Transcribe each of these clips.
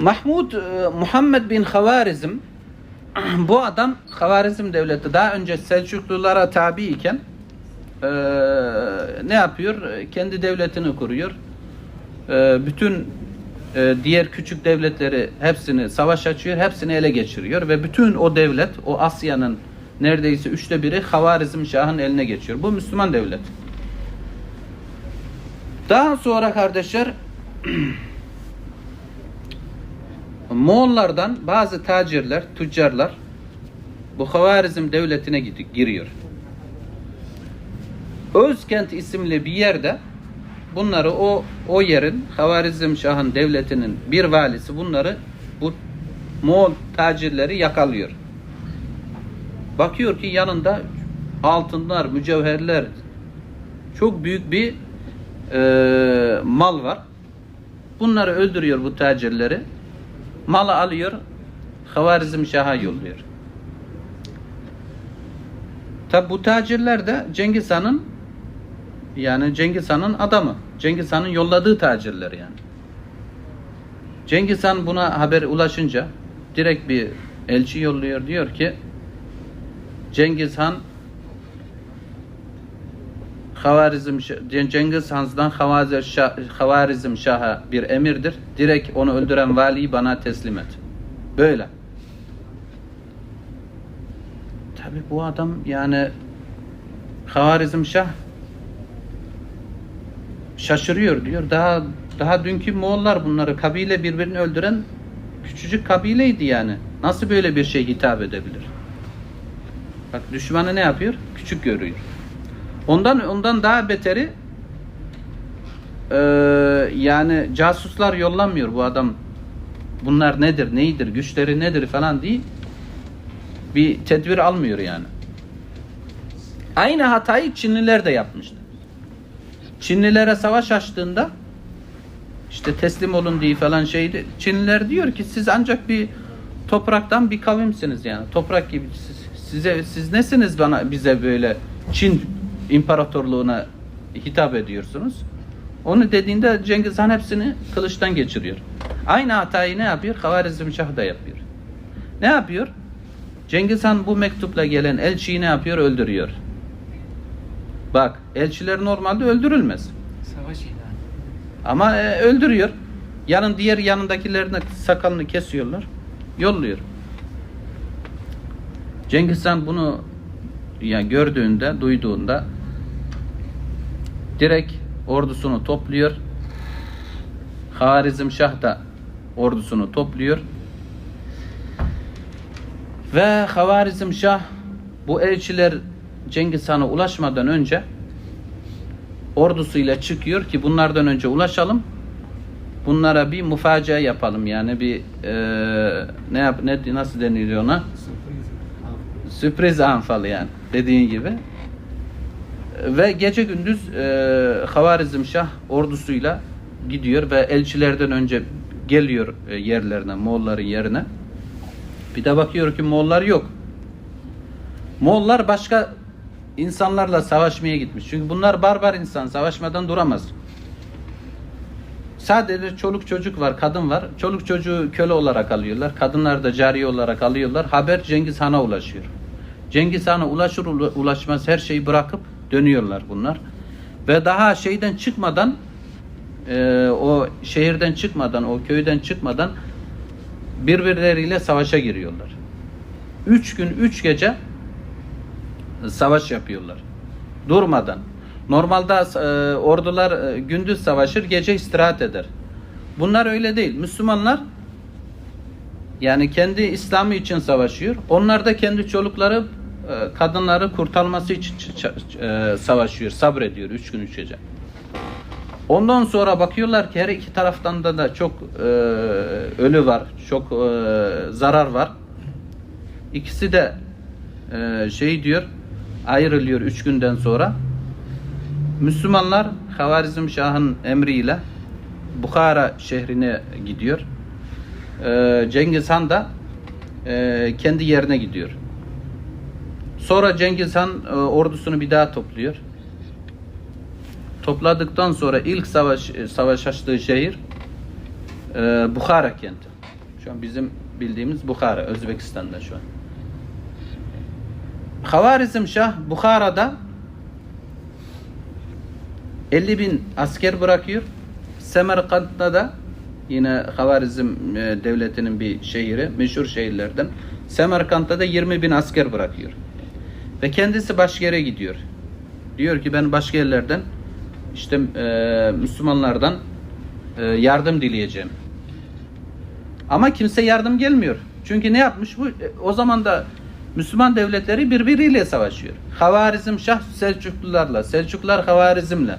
Mahmud e, Muhammed bin Havarizm bu adam Havarizm devleti daha önce Selçuklulara tabi iken e, ne yapıyor? Kendi devletini kuruyor. E, bütün diğer küçük devletleri hepsini savaş açıyor, hepsini ele geçiriyor ve bütün o devlet, o Asya'nın neredeyse üçte biri Havarizm Şah'ın eline geçiyor. Bu Müslüman devlet. Daha sonra kardeşler Moğollardan bazı tacirler, tüccarlar bu Havarizm devletine giriyor. Özkent isimli bir yerde bunları o o yerin Havarizm Şah'ın devletinin bir valisi bunları bu Moğol tacirleri yakalıyor. Bakıyor ki yanında altınlar, mücevherler çok büyük bir e, mal var. Bunları öldürüyor bu tacirleri. Malı alıyor, Havarizm Şah'a yolluyor. Tabi bu tacirler de Cengiz Han'ın yani Cengiz Han'ın adamı. Cengiz Han'ın yolladığı tacirler yani. Cengiz Han buna haber ulaşınca direkt bir elçi yolluyor. Diyor ki Cengiz Han Havarizm Cengiz Han'dan Havarizm Şah'a bir emirdir. Direkt onu öldüren valiyi bana teslim et. Böyle. Tabi bu adam yani Havarizm Şah şaşırıyor diyor. Daha daha dünkü Moğollar bunları kabile birbirini öldüren küçücük kabileydi yani. Nasıl böyle bir şey hitap edebilir? Bak düşmanı ne yapıyor? Küçük görüyor. Ondan ondan daha beteri eee, yani casuslar yollanmıyor bu adam. Bunlar nedir, neydir, güçleri nedir falan diye bir tedbir almıyor yani. Aynı hatayı Çinliler de yapmıştı. Çinlilere savaş açtığında işte teslim olun diye falan şeydi. Çinliler diyor ki siz ancak bir topraktan bir kavimsiniz yani. Toprak gibi siz, size siz nesiniz bana bize böyle Çin imparatorluğuna hitap ediyorsunuz? Onu dediğinde Cengiz Han hepsini kılıçtan geçiriyor. Aynı hatayı ne yapıyor? Havarizm Şah da yapıyor. Ne yapıyor? Cengiz Han bu mektupla gelen elçiyi ne yapıyor? Öldürüyor. Bak elçiler normalde öldürülmez. Savaş ilanı. Ama e, öldürüyor. Yanın diğer yanındakilerine sakalını kesiyorlar. Yolluyor. Cengiz Han bunu ya gördüğünde, duyduğunda direkt ordusunu topluyor. Harizm Şah da ordusunu topluyor. Ve Havarizm Şah bu elçiler Cengiz Han'a ulaşmadan önce ordusuyla çıkıyor ki bunlardan önce ulaşalım. Bunlara bir mufacia yapalım yani bir eee, ne yap ne nasıl deniliyor ona? Sürpriz anfalı yani dediğin gibi. Ve gece gündüz eee Havarizm Şah ordusuyla gidiyor ve elçilerden önce geliyor e, yerlerine, Moğolların yerine. Bir de bakıyor ki Moğollar yok. Moğollar başka insanlarla savaşmaya gitmiş. Çünkü bunlar barbar insan. Savaşmadan duramaz. Sadece çoluk çocuk var, kadın var. Çoluk çocuğu köle olarak alıyorlar. Kadınlar da cariye olarak alıyorlar. Haber Cengiz Han'a ulaşıyor. Cengiz Han'a ulaşır ula- ulaşmaz her şeyi bırakıp dönüyorlar bunlar. Ve daha şeyden çıkmadan e, o şehirden çıkmadan, o köyden çıkmadan birbirleriyle savaşa giriyorlar. Üç gün, üç gece savaş yapıyorlar. Durmadan. Normalde e, ordular e, gündüz savaşır, gece istirahat eder. Bunlar öyle değil. Müslümanlar yani kendi İslam'ı için savaşıyor. Onlar da kendi çolukları, kadınları kurtarması için e, savaşıyor, sabrediyor üç gün üç gece. Ondan sonra bakıyorlar ki her iki taraftan da da çok e, ölü var, çok e, zarar var. İkisi de e, şey diyor, ayrılıyor üç günden sonra. Müslümanlar Havarizm Şah'ın emriyle Bukhara şehrine gidiyor. E, Cengiz Han da e, kendi yerine gidiyor. Sonra Cengiz Han e, ordusunu bir daha topluyor. Topladıktan sonra ilk savaş e, savaş açtığı şehir e, Bukhara kenti. Şu an bizim bildiğimiz Bukhara, Özbekistan'da şu an. Havarizm Şah Bukhara'da 50 bin asker bırakıyor. Semerkant'ta da yine Havarizm e, devletinin bir şehri, meşhur şehirlerden. Semerkant'ta da 20 bin asker bırakıyor. Ve kendisi başka yere gidiyor. Diyor ki ben başka yerlerden işte e, Müslümanlardan e, yardım dileyeceğim. Ama kimse yardım gelmiyor. Çünkü ne yapmış bu? E, O zaman da Müslüman devletleri birbiriyle savaşıyor. Havarizm Şah Selçuklularla, Selçuklular Havarizm'le.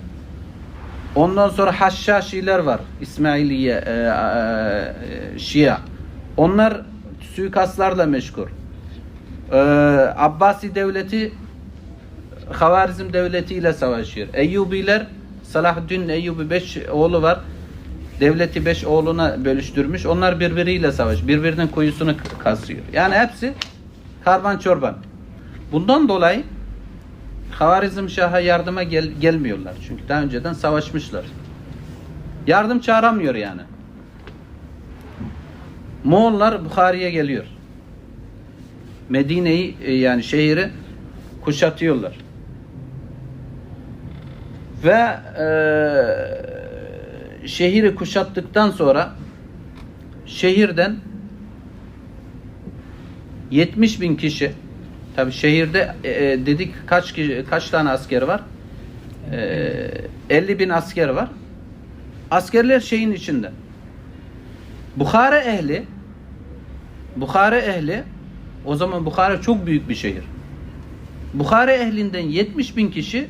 Ondan sonra Haşhaşiler var. İsmailiye, e, e, Şia. Onlar suikastlarla meşgul. E, Abbasi devleti Havarizm devletiyle savaşıyor. Eyyubiler Salahaddin Eyyubi beş oğlu var. Devleti beş oğluna bölüştürmüş. Onlar birbiriyle savaş. Birbirinin kuyusunu k- kazıyor. Yani hepsi karman çorban. Bundan dolayı Havarizm Şah'a yardıma gel- gelmiyorlar. Çünkü daha önceden savaşmışlar. Yardım çağıramıyor yani. Moğollar Bukhari'ye geliyor. Medine'yi e, yani şehri kuşatıyorlar. Ve e, şehri kuşattıktan sonra şehirden 70 bin kişi tabi şehirde e, e, dedik kaç kişi, kaç tane asker var? E, 50 bin asker var. Askerler şeyin içinde. Bukhara ehli Bukhara ehli o zaman Bukhara çok büyük bir şehir. Bukhara ehlinden 70 bin kişi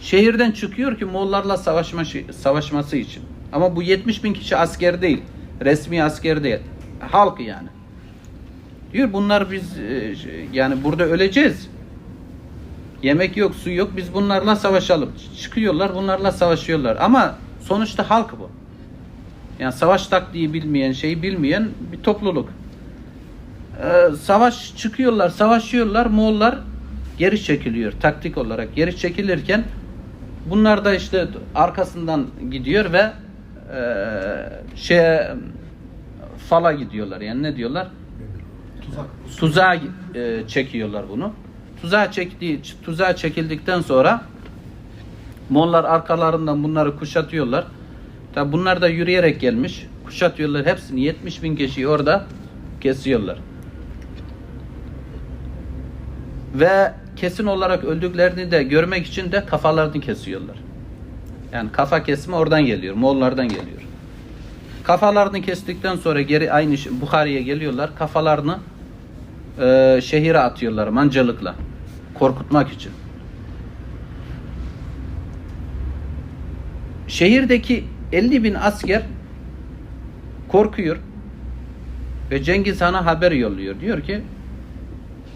şehirden çıkıyor ki Moğollarla savaşma, savaşması için. Ama bu 70 bin kişi asker değil. Resmi asker değil. Halk yani. Diyor bunlar biz e, yani burada öleceğiz. Yemek yok, su yok. Biz bunlarla savaşalım. Çıkıyorlar, bunlarla savaşıyorlar. Ama sonuçta halk bu. Yani savaş taktiği bilmeyen, şeyi bilmeyen bir topluluk. Ee, savaş çıkıyorlar, savaşıyorlar. Moğollar geri çekiliyor taktik olarak. Geri çekilirken bunlar da işte arkasından gidiyor ve e, şeye fala gidiyorlar. Yani ne diyorlar? Tuzak. tuzağa e, çekiyorlar bunu. Tuzağa çektiği tuzağa çekildikten sonra Moğollar arkalarından bunları kuşatıyorlar. Tabi bunlar da yürüyerek gelmiş. Kuşatıyorlar hepsini 70 bin kişiyi orada kesiyorlar. Ve kesin olarak öldüklerini de görmek için de kafalarını kesiyorlar. Yani kafa kesme oradan geliyor. Moğollardan geliyor. Kafalarını kestikten sonra geri aynı Bukhari'ye geliyorlar. Kafalarını e, şehire atıyorlar mancılıkla. Korkutmak için. Şehirdeki 50 bin asker korkuyor ve Cengiz Han'a haber yolluyor. Diyor ki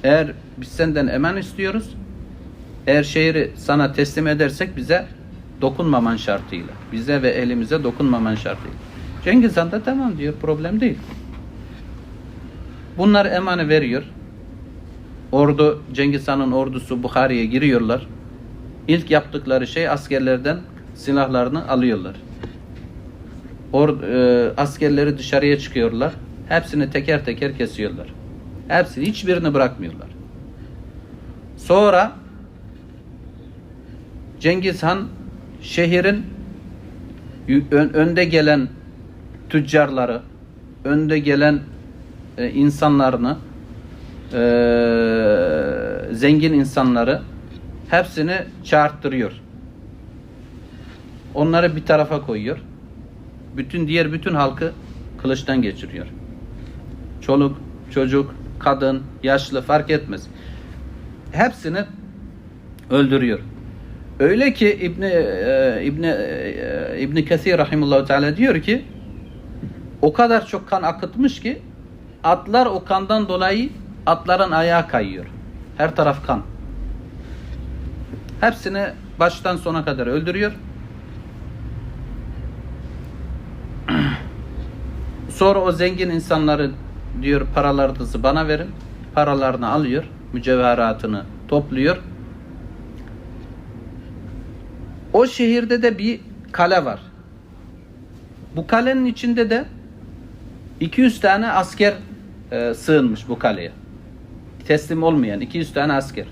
eğer biz senden eman istiyoruz eğer şehri sana teslim edersek bize dokunmaman şartıyla. Bize ve elimize dokunmaman şartıyla. Cengiz Han da tamam diyor problem değil. Bunlar emanı veriyor. Ordu, Cengiz Han'ın ordusu Bukhari'ye giriyorlar. İlk yaptıkları şey askerlerden silahlarını alıyorlar. Or, e, askerleri dışarıya çıkıyorlar. Hepsini teker teker kesiyorlar. Hepsini hiçbirini bırakmıyorlar. Sonra Cengiz Han şehrin önde gelen tüccarları, önde gelen e, insanlarını, e, zengin insanları hepsini çağırttırıyor. Onları bir tarafa koyuyor. Bütün diğer bütün halkı kılıçtan geçiriyor. Çoluk, çocuk, kadın, yaşlı fark etmez. Hepsini öldürüyor. Öyle ki İbn e, İbn e, İbn Kesir rahimehullah teala diyor ki o kadar çok kan akıtmış ki atlar o kandan dolayı atların ayağı kayıyor. Her taraf kan. Hepsini baştan sona kadar öldürüyor. Sonra o zengin insanları diyor paralarınızı bana verin. Paralarını alıyor. Mücevheratını topluyor. O şehirde de bir kale var. Bu kalenin içinde de 200 tane asker e, sığınmış bu kaleye. Teslim olmayan 200 tane asker.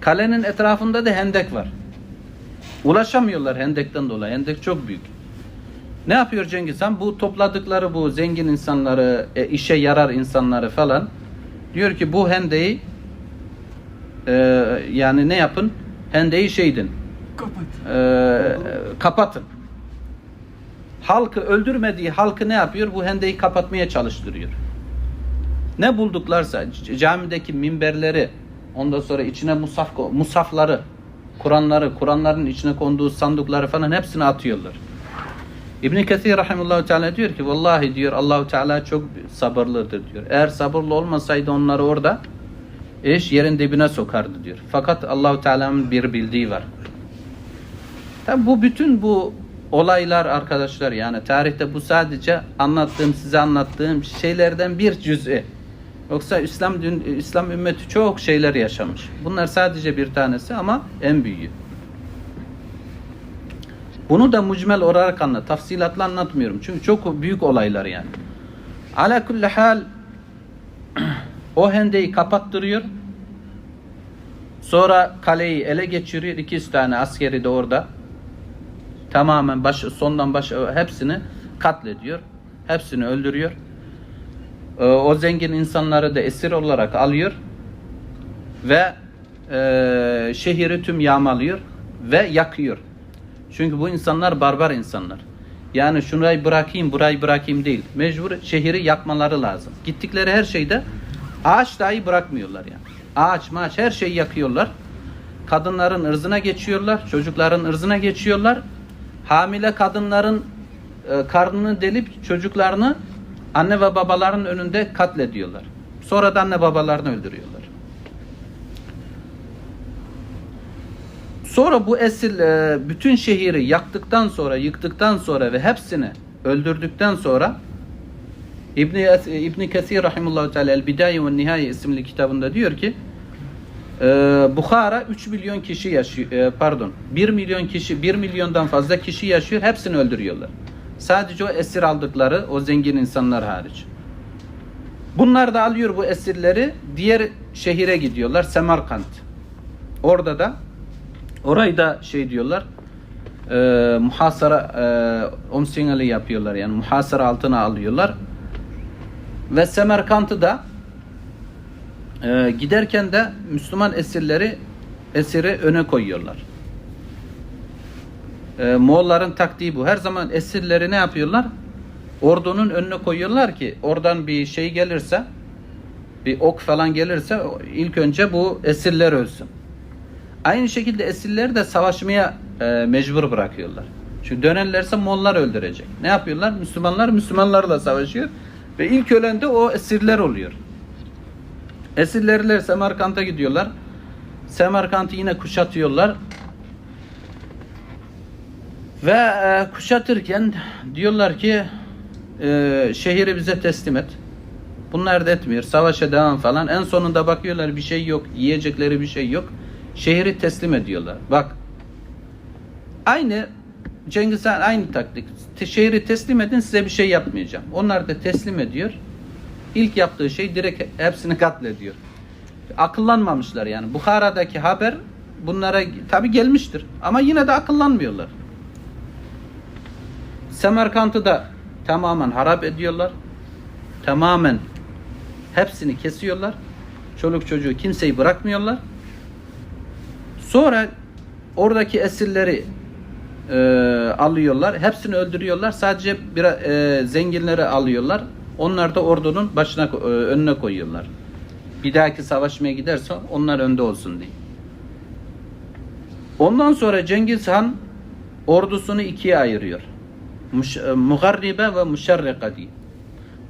Kalenin etrafında da hendek var. Ulaşamıyorlar hendekten dolayı. Hendek çok büyük. Ne yapıyor Cengiz Han? Bu topladıkları bu zengin insanları, e, işe yarar insanları falan diyor ki bu hendeyi e, yani ne yapın? Hendeyi şeydin. Kapat. e, kapatın. Halkı öldürmediği halkı ne yapıyor? Bu hendeyi kapatmaya çalıştırıyor. Ne bulduklarsa camideki minberleri, ondan sonra içine musaf musafları, Kur'anları, Kur'anların içine konduğu sandıkları falan hepsini atıyorlar. İbn Kesir rahimehullah teala diyor ki vallahi diyor Allahu Teala çok sabırlıdır diyor. Eğer sabırlı olmasaydı onları orada iş yerin dibine sokardı diyor. Fakat Allahu Teala'nın bir bildiği var. Tabi bu bütün bu olaylar arkadaşlar yani tarihte bu sadece anlattığım size anlattığım şeylerden bir cüz'i. Yoksa İslam İslam ümmeti çok şeyler yaşamış. Bunlar sadece bir tanesi ama en büyüğü. Bunu da mucmel olarak anlat, tafsilatla anlatmıyorum. Çünkü çok büyük olaylar yani. Ala kulli hal o hendeyi kapattırıyor. Sonra kaleyi ele geçiriyor. 200 tane askeri de orada. Tamamen baş, sondan baş hepsini katlediyor. Hepsini öldürüyor. Ee, O zengin insanları da esir olarak alıyor ve e, şehri tüm yağmalıyor ve yakıyor. Çünkü bu insanlar barbar insanlar. Yani şurayı bırakayım, burayı bırakayım değil. Mecbur şehri yakmaları lazım. Gittikleri her şeyde ağaç dahi bırakmıyorlar yani. Ağaç, maaş her şeyi yakıyorlar. Kadınların ırzına geçiyorlar, çocukların ırzına geçiyorlar. Hamile kadınların e, karnını delip çocuklarını anne ve babaların önünde katlediyorlar. Sonra da anne babalarını öldürüyorlar. Sonra bu esir e, bütün şehri yaktıktan sonra, yıktıktan sonra ve hepsini öldürdükten sonra İbn İbn Kesir rahimehullah teala El Bidaye ve Nihaye isimli kitabında diyor ki e, Bukhara 3 milyon kişi yaşıyor e, pardon 1 milyon kişi 1 milyondan fazla kişi yaşıyor hepsini öldürüyorlar. Sadece o esir aldıkları o zengin insanlar hariç. Bunlar da alıyor bu esirleri diğer şehire gidiyorlar Semerkant. Orada da orayı da şey diyorlar e, muhasara e, omsingali yapıyorlar yani muhasara altına alıyorlar. Ve Semerkant'ı da e, giderken de Müslüman esirleri esiri öne koyuyorlar. E, Moğolların taktiği bu. Her zaman esirleri ne yapıyorlar? Ordunun önüne koyuyorlar ki oradan bir şey gelirse bir ok falan gelirse ilk önce bu esirler ölsün. Aynı şekilde esirleri de savaşmaya e, mecbur bırakıyorlar. Çünkü dönerlerse Moğollar öldürecek. Ne yapıyorlar? Müslümanlar Müslümanlarla savaşıyor ve ilk ölen de o esirler oluyor. Esirlerler Semerkant'a gidiyorlar. Semerkant'ı yine kuşatıyorlar. Ve e, kuşatırken diyorlar ki e, şehri bize teslim et. Bunlar da etmiyor. Savaşa devam falan. En sonunda bakıyorlar bir şey yok. Yiyecekleri bir şey yok. Şehri teslim ediyorlar. Bak. Aynı Cengiz Han aynı taktik. Şehri teslim edin size bir şey yapmayacağım. Onlar da teslim ediyor. İlk yaptığı şey direkt hepsini katlediyor. Akıllanmamışlar yani. Bukhara'daki haber bunlara tabi gelmiştir. Ama yine de akıllanmıyorlar. Semerkant'ı da tamamen harap ediyorlar. Tamamen hepsini kesiyorlar. Çoluk çocuğu kimseyi bırakmıyorlar. Sonra oradaki esirleri e, alıyorlar. Hepsini öldürüyorlar. Sadece bir e, zenginleri alıyorlar. Onlar da ordunun başına e, önüne koyuyorlar. Bir dahaki savaşmaya giderse onlar önde olsun diye. Ondan sonra Cengiz Han ordusunu ikiye ayırıyor. Muş, e, Mugarribe ve Muşerrika diye.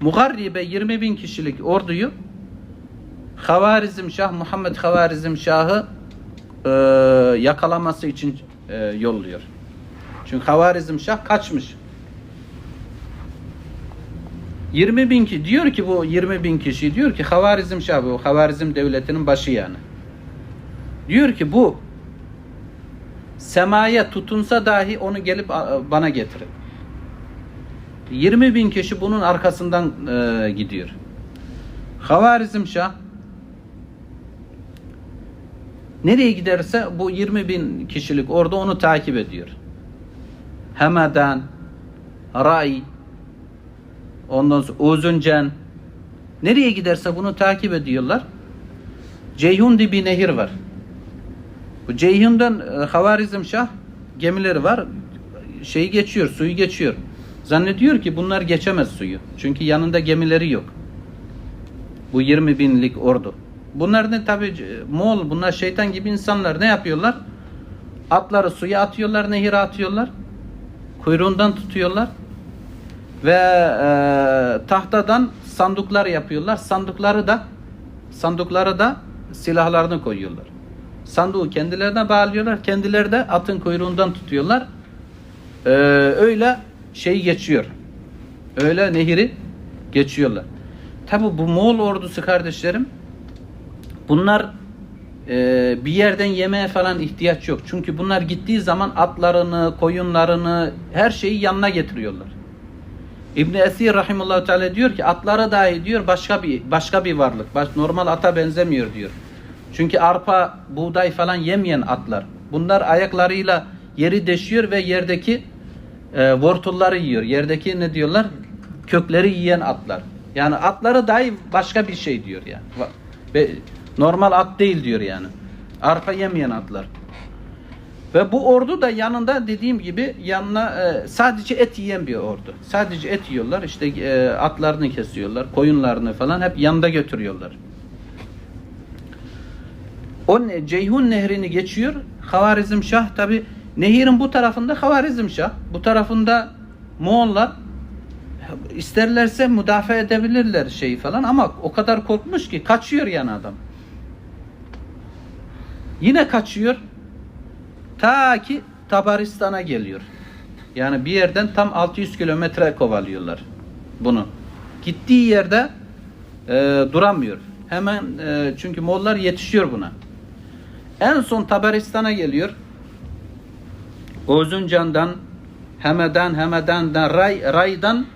Mugarribe 20 bin kişilik orduyu Havarizm Şah Muhammed Havarizm Şah'ı e, yakalaması için e, yolluyor. Çünkü Havarizm Şah kaçmış. 20 bin ki diyor ki bu 20 bin kişi diyor ki Havarizm Şah bu Havarizm devletinin başı yani. Diyor ki bu semaya tutunsa dahi onu gelip bana getirin. 20 bin kişi bunun arkasından e, gidiyor. Havarizm Şah nereye giderse bu 20 bin kişilik orada onu takip ediyor. Hemadan, Ray, ondan sonra Uzuncan nereye giderse bunu takip ediyorlar. Ceyhun diye bir nehir var. Bu Ceyhun'dan e, Havarizm Şah gemileri var. Şeyi geçiyor, suyu geçiyor. Zannediyor ki bunlar geçemez suyu. Çünkü yanında gemileri yok. Bu 20 binlik ordu. Bunlar ne tabi Moğol, bunlar şeytan gibi insanlar. Ne yapıyorlar? Atları suya atıyorlar, nehire atıyorlar. Kuyruğundan tutuyorlar. Ve e, tahtadan sandıklar yapıyorlar. Sandıkları da sandıkları da silahlarını koyuyorlar. Sandığı kendilerine bağlıyorlar. Kendileri de atın kuyruğundan tutuyorlar. Ee, öyle şey geçiyor. Öyle nehri geçiyorlar. Tabi bu Moğol ordusu kardeşlerim bunlar e, bir yerden yemeğe falan ihtiyaç yok. Çünkü bunlar gittiği zaman atlarını, koyunlarını, her şeyi yanına getiriyorlar. İbn Esir rahimehullah teala diyor ki atlara dahi diyor başka bir başka bir varlık. Baş, normal ata benzemiyor diyor. Çünkü arpa, buğday falan yemeyen atlar. Bunlar ayaklarıyla yeri deşiyor ve yerdeki e, vortulları yiyor. Yerdeki ne diyorlar? Kökleri yiyen atlar. Yani atları dahi başka bir şey diyor yani. Ve normal at değil diyor yani. Arpa yemeyen atlar. Ve bu ordu da yanında dediğim gibi yanına e, sadece et yiyen bir ordu. Sadece et yiyorlar. İşte e, atlarını kesiyorlar, koyunlarını falan hep yanında götürüyorlar. O ne, Ceyhun nehrini geçiyor. Havarizm Şah tabi nehirin bu tarafında Havarizm Şah. Bu tarafında Moğollar isterlerse müdafaa edebilirler şeyi falan ama o kadar korkmuş ki kaçıyor yani adam. Yine kaçıyor. Ta ki Tabaristan'a geliyor. Yani bir yerden tam 600 kilometre kovalıyorlar bunu. Gittiği yerde e, duramıyor. Hemen e, çünkü Moğollar yetişiyor buna. En son Tabaristan'a geliyor. Ozuncan'dan, Heme'den, Heme'den, Ray, Ray'dan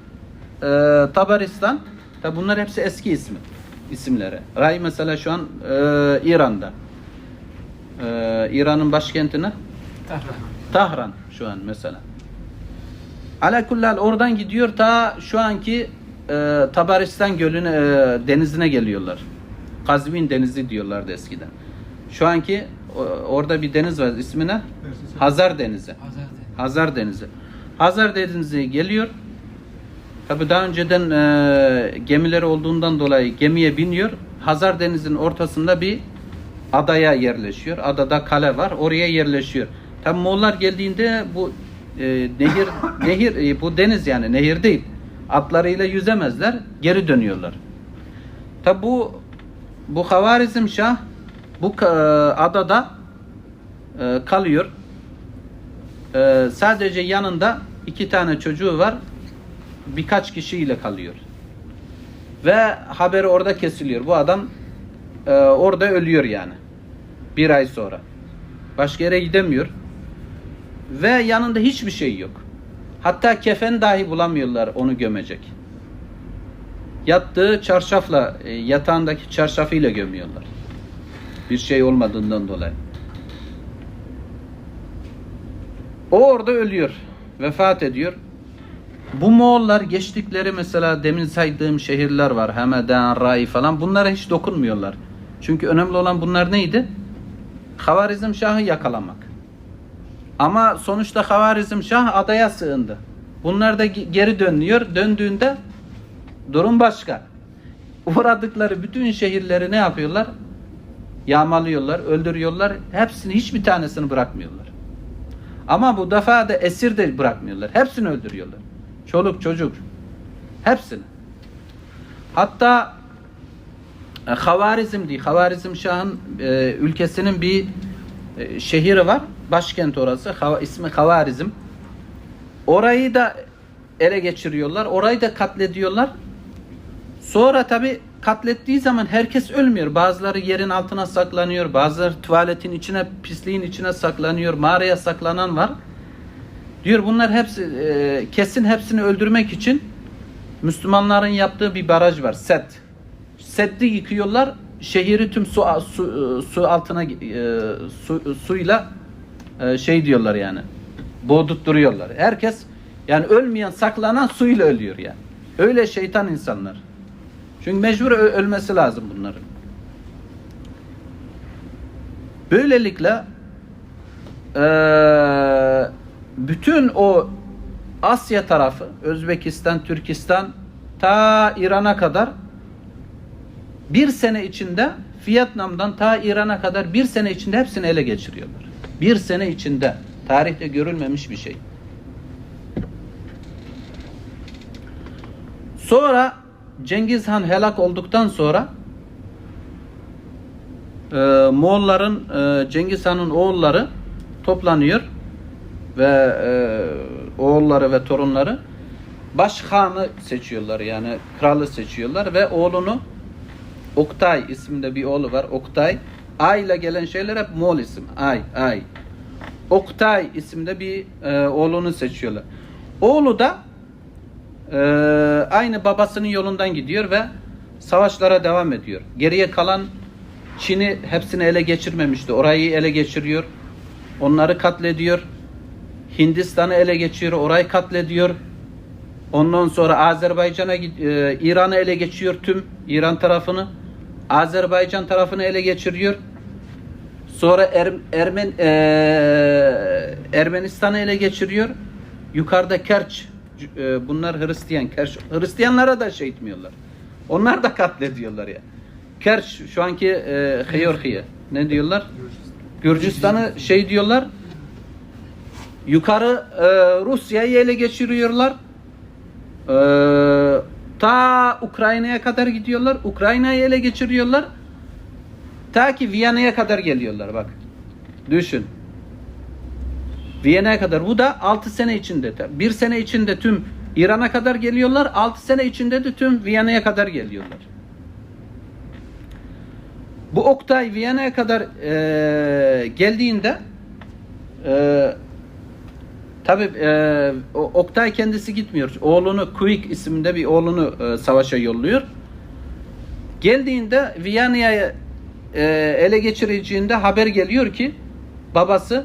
e, Tabaristan. Tabi bunlar hepsi eski ismi. isimleri. Ray mesela şu an e, İran'da. E, İran'ın başkentine Tahran. Tahran şu an mesela. Alakullal oradan gidiyor ta şu anki e, Tabaristan gölüne e, denizine geliyorlar. Kazvin denizi diyorlardı eskiden. Şu anki o- orada bir deniz var ismine Hazar Denizi. Hazar Denizi. Hazar Denizi geliyor. Tabi daha önceden e, gemileri olduğundan dolayı gemiye biniyor. Hazar Denizi'nin ortasında bir adaya yerleşiyor. Adada kale var. Oraya yerleşiyor. Tabi Moğollar geldiğinde bu e, nehir nehir e, bu deniz yani nehir değil. Atlarıyla yüzemezler. Geri dönüyorlar. Tabi bu bu Havarizm Şah bu ka- adada e, kalıyor. Ee, sadece yanında iki tane çocuğu var. Birkaç kişiyle kalıyor. Ve haberi orada kesiliyor. Bu adam e, orada ölüyor yani. Bir ay sonra. Başka yere gidemiyor. Ve yanında hiçbir şey yok. Hatta kefen dahi bulamıyorlar onu gömecek. Yattığı çarşafla, e, yatağındaki çarşafıyla gömüyorlar. Bir şey olmadığından dolayı. O orada ölüyor. Vefat ediyor. Bu Moğollar geçtikleri mesela demin saydığım şehirler var. Hemeden, Rai falan. Bunlara hiç dokunmuyorlar. Çünkü önemli olan bunlar neydi? Havarizm Şah'ı yakalamak. Ama sonuçta Havarizm Şah adaya sığındı. Bunlar da ge- geri dönüyor. Döndüğünde durum başka. Uğradıkları bütün şehirleri ne yapıyorlar? Yağmalıyorlar, öldürüyorlar. Hepsini hiçbir tanesini bırakmıyorlar. Ama bu defa da esir de bırakmıyorlar. Hepsini öldürüyorlar. Çoluk çocuk. Hepsini. Hatta Havarizm diye Havarizm Şah'ın e, ülkesinin bir e, şehri var. Başkent orası. Hava, ismi Havarizm. Orayı da ele geçiriyorlar. Orayı da katlediyorlar. Sonra tabi katlettiği zaman herkes ölmüyor. Bazıları yerin altına saklanıyor. Bazıları tuvaletin içine, pisliğin içine saklanıyor. Mağaraya saklanan var. Diyor bunlar hepsi e, kesin hepsini öldürmek için Müslümanların yaptığı bir baraj var. Set. Seddi yıkıyorlar. Şehri tüm su su, su altına e, su, suyla e, şey diyorlar yani. Boğdutturuyorlar. Herkes yani ölmeyen saklanan suyla ölüyor yani. Öyle şeytan insanlar. Çünkü mecbur ölmesi lazım bunların. Böylelikle eee, bütün o Asya tarafı, Özbekistan, Türkistan ta İran'a kadar bir sene içinde Vietnam'dan ta İran'a kadar bir sene içinde hepsini ele geçiriyorlar. Bir sene içinde. Tarihte görülmemiş bir şey. Sonra Cengiz Han helak olduktan sonra e, Moğolların e, Cengiz Han'ın oğulları toplanıyor ve e, oğulları ve torunları başkanı seçiyorlar yani kralı seçiyorlar ve oğlunu Oktay isminde bir oğlu var. Oktay. Ay ile gelen şeyler hep Moğol isim. Ay, Ay. Oktay isimde bir e, oğlunu seçiyorlar. Oğlu da e, aynı babasının yolundan gidiyor ve savaşlara devam ediyor. Geriye kalan Çin'i hepsini ele geçirmemişti. Orayı ele geçiriyor. Onları katlediyor. Hindistan'ı ele geçiriyor. Orayı katlediyor. Ondan sonra Azerbaycan'a e, İran'ı ele geçiyor tüm İran tarafını. Azerbaycan tarafını ele geçiriyor. Sonra Er- Ermen e, Ermenistan'ı ele geçiriyor. Yukarıda Kerç e, bunlar Hristiyan. Kerç Hristiyanlara da şey etmiyorlar. Onlar da katlediyorlar ya. Kerç şu anki e. Ne diyorlar? Gürcistan'ı şey diyorlar. Yukarı e, Rusya'yı ele geçiriyorlar. Ee, ta Ukrayna'ya kadar gidiyorlar. Ukrayna'yı ele geçiriyorlar. Ta ki Viyana'ya kadar geliyorlar bak. Düşün. Viyana'ya kadar. Bu da 6 sene içinde. Bir sene içinde tüm İran'a kadar geliyorlar. 6 sene içinde de tüm Viyana'ya kadar geliyorlar. Bu Oktay Viyana'ya kadar e, geldiğinde e, Tabii e, Oktay kendisi gitmiyor. Oğlunu Quick isimde bir oğlunu e, savaşa yolluyor. Geldiğinde Viyana'ya e, ele geçireceğinde haber geliyor ki babası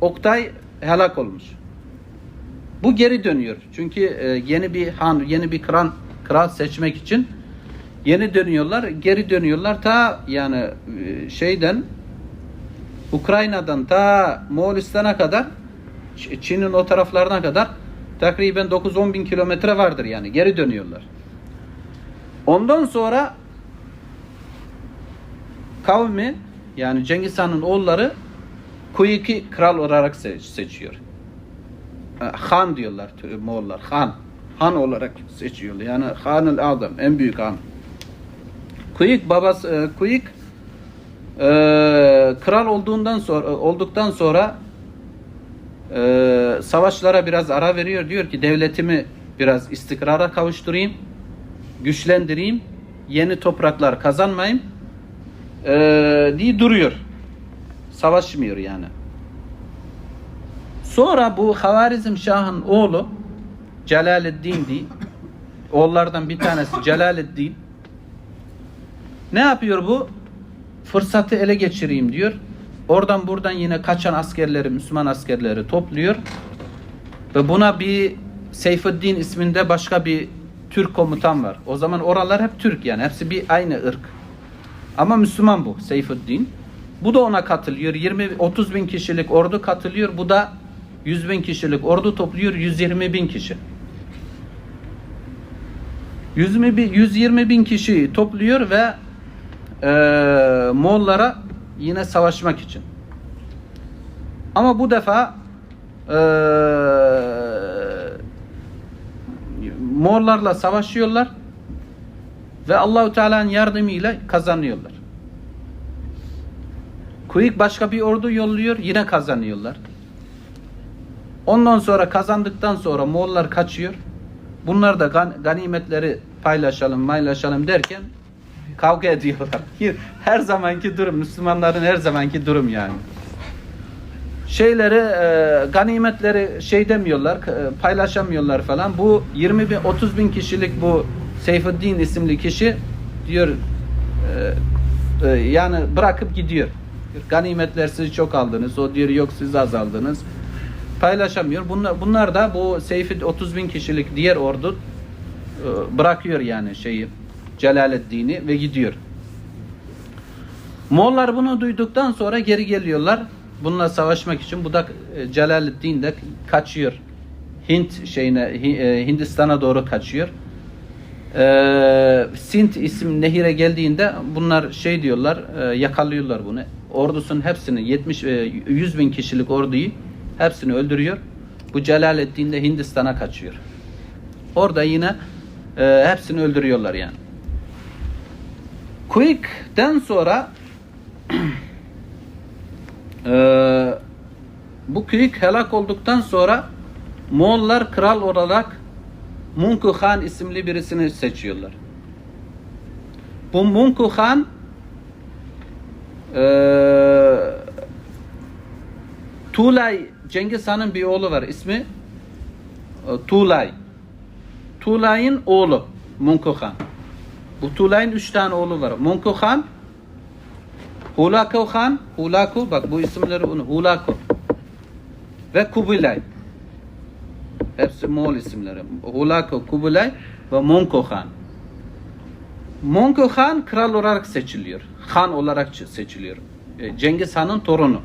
Oktay helak olmuş. Bu geri dönüyor. Çünkü e, yeni bir han, yeni bir kral kral seçmek için yeni dönüyorlar. Geri dönüyorlar ta yani e, şeyden Ukrayna'dan ta Moğolistan'a kadar Çin'in o taraflarına kadar takriben 9-10 bin kilometre vardır yani. Geri dönüyorlar. Ondan sonra kavmi yani Cengiz Han'ın oğulları Kuyuki kral olarak se- seçiyor. Han diyorlar Moğollar. Han. Han olarak seçiyorlar. Yani Han'el Adam. En büyük han. Kuyuk babası e, Kuyuk e, kral olduğundan sonra olduktan sonra e, savaşlara biraz ara veriyor. Diyor ki devletimi biraz istikrara kavuşturayım, güçlendireyim, yeni topraklar kazanmayayım e, diye duruyor. Savaşmıyor yani. Sonra bu Havarizm Şah'ın oğlu Celaleddin diye oğullardan bir tanesi Celaleddin ne yapıyor bu? Fırsatı ele geçireyim diyor. Oradan buradan yine kaçan askerleri, Müslüman askerleri topluyor. Ve buna bir Seyfuddin isminde başka bir Türk komutan var. O zaman oralar hep Türk yani. Hepsi bir aynı ırk. Ama Müslüman bu Seyfuddin. Bu da ona katılıyor. 20-30 bin kişilik ordu katılıyor. Bu da 100 bin kişilik ordu topluyor. 120 bin kişi. 120 bin, 120 bin kişi topluyor ve e, Moğollara yine savaşmak için. Ama bu defa e, Moğollarla savaşıyorlar ve Allahu Teala'nın yardımıyla kazanıyorlar. Kuyuk başka bir ordu yolluyor, yine kazanıyorlar. Ondan sonra kazandıktan sonra Moğollar kaçıyor. Bunlar da gan- ganimetleri paylaşalım, paylaşalım derken kavga ediyorlar. Her zamanki durum, Müslümanların her zamanki durum yani. şeyleri e, ganimetleri şey demiyorlar e, paylaşamıyorlar falan. Bu 20 bin 30 bin kişilik bu Seyfuddin isimli kişi diyor e, e, yani bırakıp gidiyor. Ganimetler siz çok aldınız. O diyor yok siz az aldınız. Paylaşamıyor. Bunlar, bunlar da bu Seyfi 30 bin kişilik diğer ordu e, bırakıyor yani şeyi Celaleddin'i ve gidiyor. Moğollar bunu duyduktan sonra geri geliyorlar. Bununla savaşmak için bu da e, Celaleddin de kaçıyor. Hint şeyine e, Hindistan'a doğru kaçıyor. Ee, Sint isim nehire geldiğinde bunlar şey diyorlar e, yakalıyorlar bunu. Ordusunun hepsini 70 e, 100 bin kişilik orduyu hepsini öldürüyor. Bu Celaleddin de Hindistan'a kaçıyor. Orada yine e, hepsini öldürüyorlar yani. Quick'ten sonra e, bu Quick helak olduktan sonra Moğollar kral olarak Munku Han isimli birisini seçiyorlar. Bu Munku Han eee Tulay Cengiz Han'ın bir oğlu var ismi e, Tulay. Tulay'ın oğlu Munku Han. Bu Tulay'ın üç tane oğlu var. Munku Han Hulaku Han Hulaku bak bu isimleri bunu Hulaku ve Kubilay. Hepsi Moğol isimleri. Hulaku, Kubilay ve Monko Han. Monko Han kral olarak seçiliyor. Han olarak seçiliyor. E, Cengiz Han'ın torunu.